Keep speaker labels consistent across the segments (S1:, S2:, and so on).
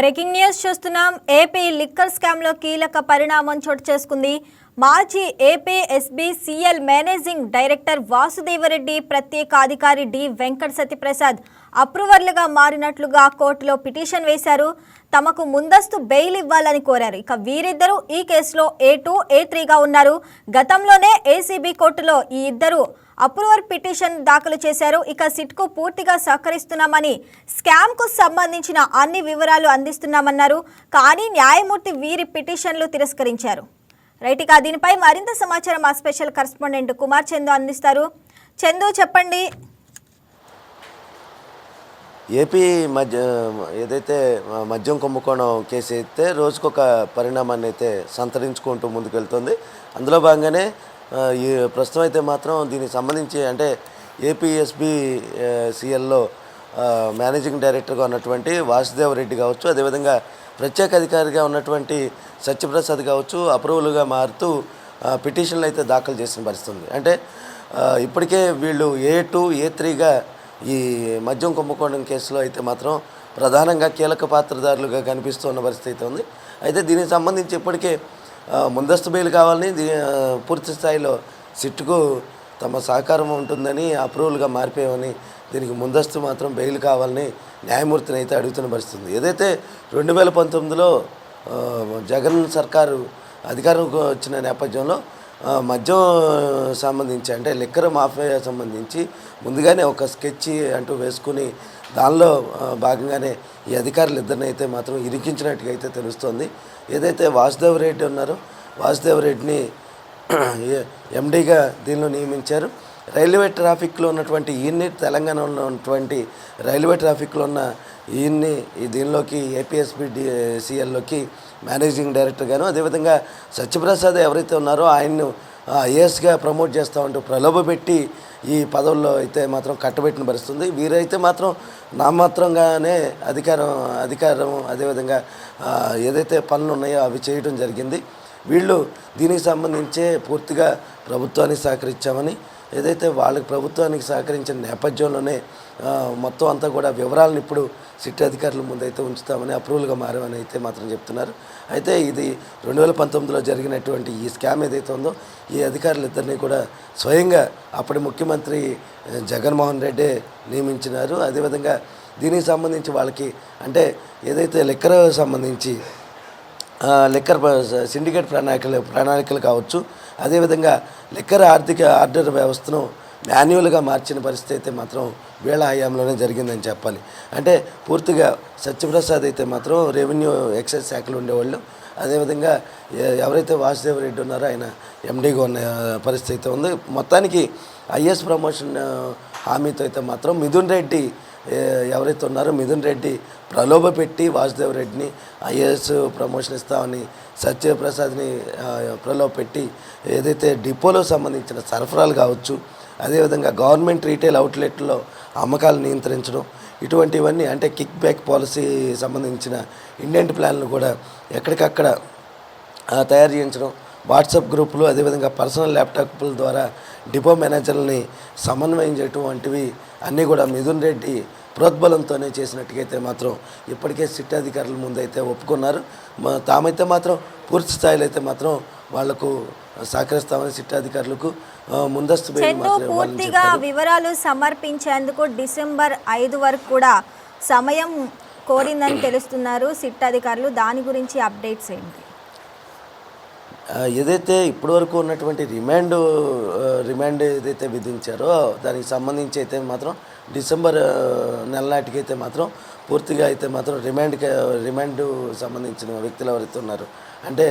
S1: Breaking news చూస్తున్నాం. AP liquor స్కామ్లో కీలక పరిణామం చోటు చేసుకుంది. మాజీ AP SB CL managing director Vasudeva Reddy ప్రత్యేక అధికారి డి వెంకట సత్యప్రసాద్ అప్రూవర్లుగా మారినట్లుగా కోర్టులో పిటిషన్ వేశారు. తమకు ముందస్తు బెయిల్ ఇవ్వాలని కోరారు. ఇక వీరిద్దరూ ఈ కేసులో ఏ టూ ఏ త్రీగా ఉన్నారు. గతంలోనే ఏసీబీ కోర్టులో ఈ ఇద్దరు అప్రూవర్ పిటిషన్ దాఖలు చేశారు. ఇక సిట్కు పూర్తిగా సహకరిస్తున్నామని స్కామ్కు సంబంధించిన అన్ని వివరాలు అందిస్తున్నామన్నారు. కానీ న్యాయమూర్తి వీరి పిటిషన్లు తిరస్కరించారు. రైట్ ఇక దీనిపై మరింత సమాచారం మా స్పెషల్ కరస్పాండెంట్ కుమార్ చందు అందిస్తారు. చందు చెప్పండి.
S2: ఏపీ మధ్య ఏదైతే మద్యం కుంభకోణం కేసు అయితే రోజుకొక పరిణామాన్ని అయితే సంతరించుకుంటూ ముందుకెళ్తుంది. అందులో భాగంగానే ఈ ప్రస్తుతం అయితే మాత్రం దీనికి సంబంధించి అంటే ఏపీఎస్బి సిఎల్లో మేనేజింగ్ డైరెక్టర్గా ఉన్నటువంటి వాసుదేవ్ రెడ్డి కావచ్చు అదేవిధంగా ప్రత్యేక అధికారిగా ఉన్నటువంటి సత్యప్రసాద్ కావచ్చు అప్రూవల్గా మారుతూ పిటిషన్లు అయితే దాఖలు చేసిన పరిస్థితుంది అంటే ఇప్పటికే వీళ్ళు ఏ టూ ఏ త్రీగా ఈ మద్యం కుంభకోణం కేసులో అయితే మాత్రం ప్రధానంగా కీలక పాత్రదారులుగా కనిపిస్తున్న పరిస్థితి అయితే ఉంది. అయితే దీనికి సంబంధించి ఇప్పటికే ముందస్తు బెయిల్ కావాలని పూర్తి స్థాయిలో సిట్టుకు తమ సహకారం ఉంటుందని అప్రూవల్గా మారిపోయామని దీనికి ముందస్తు మాత్రం బెయిల్ కావాలని న్యాయమూర్తిని అయితే అడుగుతున్న పరిస్థితుంది. ఏదైతే రెండు వేల పంతొమ్మిదిలో జగన్ సర్కారు అధికారం వచ్చిన నేపథ్యంలో మద్యం సంబంధించి అంటే లిక్కర్ మాఫియా సంబంధించి ముందుగానే ఒక స్కెచ్ అంటూ వేసుకుని దానిలో భాగంగానే ఈ అధికారులు ఇద్దరిని అయితే మాత్రం ఇరికించినట్టుగా అయితే తెలుస్తోంది. ఏదైతే వాసుదేవ్ రెడ్డి ఉన్నారో వాసుదేవ్ రెడ్డిని ఎండీగా దీనిలో నియమించారు. రైల్వే ట్రాఫిక్లో ఉన్నటువంటి ఈయన్ని తెలంగాణలో ఉన్నటువంటి రైల్వే ట్రాఫిక్లో ఉన్న ఈయన్ని దీనిలోకి ఏపీఎస్పీ సిఎల్లోకి మేనేజింగ్ డైరెక్టర్గాను అదేవిధంగా సత్యప్రసాద్ ఎవరైతే ఉన్నారో ఆయన్ను ఐఏఎస్గా ప్రమోట్ చేస్తూ ఉంటూ ప్రలోభపెట్టి ఈ పదవుల్లో అయితే మాత్రం కట్టబెట్టిన పరిస్థితుంది. వీరైతే మాత్రం నామాత్రంగానే అధికారం అధికారం అదేవిధంగా ఏదైతే పనులు ఉన్నాయో అవి చేయడం జరిగింది. వీళ్ళు దీనికి సంబంధించే పూర్తిగా ప్రభుత్వానికి సహకరించామని ఏదైతే వాళ్ళకి ప్రభుత్వానికి సహకరించిన నేపథ్యంలోనే మొత్తం అంతా కూడా వివరాలను ఇప్పుడు సిటీ అధికారుల ముందైతే ఉంచుతామని అప్రూవల్గా మారామని అయితే మాత్రం చెప్తున్నారు. అయితే ఇది రెండు వేల పంతొమ్మిదిలో జరిగినటువంటి ఈ స్కామ్ ఏదైతే ఉందో ఈ అధికారులు ఇద్దరిని కూడా స్వయంగా అప్పటి ముఖ్యమంత్రి జగన్మోహన్ రెడ్డి నియమించినారు. అదేవిధంగా దీనికి సంబంధించి వాళ్ళకి అంటే ఏదైతే లెక్కర సంబంధించి లిక్కర్ సిండికేట్ ప్రణాళికలు ప్రణాళికలు కావచ్చు. అదేవిధంగా లిక్కర్ ఆర్థిక ఆర్డర్ వ్యవస్థను మాన్యువల్గా మార్చిన పరిస్థితి అయితే మాత్రం వీళ్ళ హయాంలోనే జరిగిందని చెప్పాలి. అంటే పూర్తిగా సత్యప్రసాద్ అయితే మాత్రం రెవెన్యూ ఎక్సైజ్ శాఖలో ఉండేవాళ్ళు. అదేవిధంగా ఎ- ఎవరైతే వాసుదేవ్ రెడ్డి ఉన్నారో ఆయన ఎండీగా ఉన్న పరిస్థితి అయితే ఉంది. మొత్తానికి ఐఎస్ ప్రమోషన్ హామీతో అయితే మాత్రం మిథున్ రెడ్డి ఎవరైతే ఉన్నారో మిథున్ రెడ్డి ప్రలోభ పెట్టి వాసుదేవ్ రెడ్డిని ఐఏఎస్ ప్రమోషన్ ఇస్తామని సత్యప్రసాద్ని ప్రలోభ పెట్టి ఏదైతే డిపోలో సంబంధించిన సరఫరాలు కావచ్చు అదేవిధంగా గవర్నమెంట్ రీటైల్ అవుట్లెట్లో అమ్మకాలు నియంత్రించడం ఇటువంటివన్నీ అంటే కిక్ బ్యాక్ పాలసీ సంబంధించిన ఇండెంట్ ప్లాన్లు కూడా ఎక్కడికక్కడ తయారు చేయించడం వాట్సాప్ గ్రూపులు అదేవిధంగా పర్సనల్ ల్యాప్టాప్ల ద్వారా డిపో మేనేజర్లని సమన్వయం చేయటం వంటివి అన్నీ కూడా మిథున్ రెడ్డి ప్రోద్బలంతోనే చేసినట్టుగా అయితే మాత్రం ఇప్పటికే సిట్ అధికారుల ముందైతే ఒప్పుకున్నారు. తామైతే మాత్రం పూర్తి స్థాయిలో అయితే మాత్రం వాళ్ళకు సహకరిస్తామని సిట్ అధికారులకు ముందస్తు
S1: పూర్తిగా వివరాలు సమర్పించేందుకు డిసెంబర్ ఐదు వరకు కూడా సమయం కోరిందని తెలుస్తున్నారు సిట్ అధికారులు. దాని గురించి అప్డేట్స్ ఏంటి?
S2: ఏదైతే ఇప్పటివరకు ఉన్నటువంటి రిమాండ్ రిమాండ్ ఏదైతే విధించారో దానికి సంబంధించి అయితే మాత్రం డిసెంబర్ నెల నాటికైతే మాత్రం పూర్తిగా అయితే మాత్రం రిమాండ్ రిమాండ్ సంబంధించిన వ్యక్తులు ఎవరైతే ఉన్నారు అంటే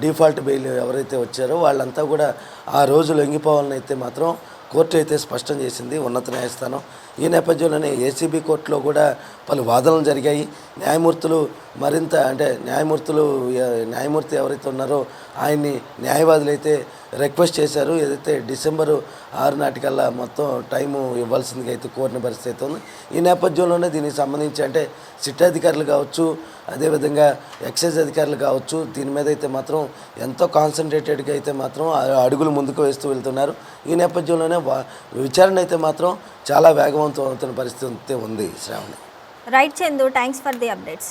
S2: డిఫాల్ట్ బెయిల్ ఎవరైతే వచ్చారో వాళ్ళంతా కూడా ఆ రోజు లొంగిపోవాలని అయితే మాత్రం కోర్టు అయితే స్పష్టం చేసింది. ఉన్నత న్యాయస్థానం ఈ నేపథ్యంలోనే ఏసీబీ కోర్టులో కూడా పలు వాదనలు జరిగాయి. న్యాయమూర్తులు మరింత అంటే న్యాయమూర్తులు న్యాయమూర్తి ఎవరైతే ఉన్నారో ఆయన్ని న్యాయవాదులు అయితే రిక్వెస్ట్ చేశారు. ఏదైతే డిసెంబరు ఆరు నాటికల్లా మొత్తం టైము ఇవ్వాల్సిందిగా అయితే కోరిన పరిస్థితి అయితే ఉంది. ఈ నేపథ్యంలోనే దీనికి సంబంధించి అంటే సిట్ అధికారులు కావచ్చు అదేవిధంగా ఎక్సైజ్ అధికారులు కావచ్చు దీని మీద అయితే మాత్రం ఎంతో కాన్సన్ట్రేటెడ్గా అయితే మాత్రం అడుగులు ముందుకు వేస్తూ వెళ్తున్నారు. ఈ నేపథ్యంలోనే వా- విచారణ అయితే మాత్రం చాలా వేగవంతం అవుతున్న పరిస్థితి ఉంది Shravani.
S1: Right Chandu thanks for the updates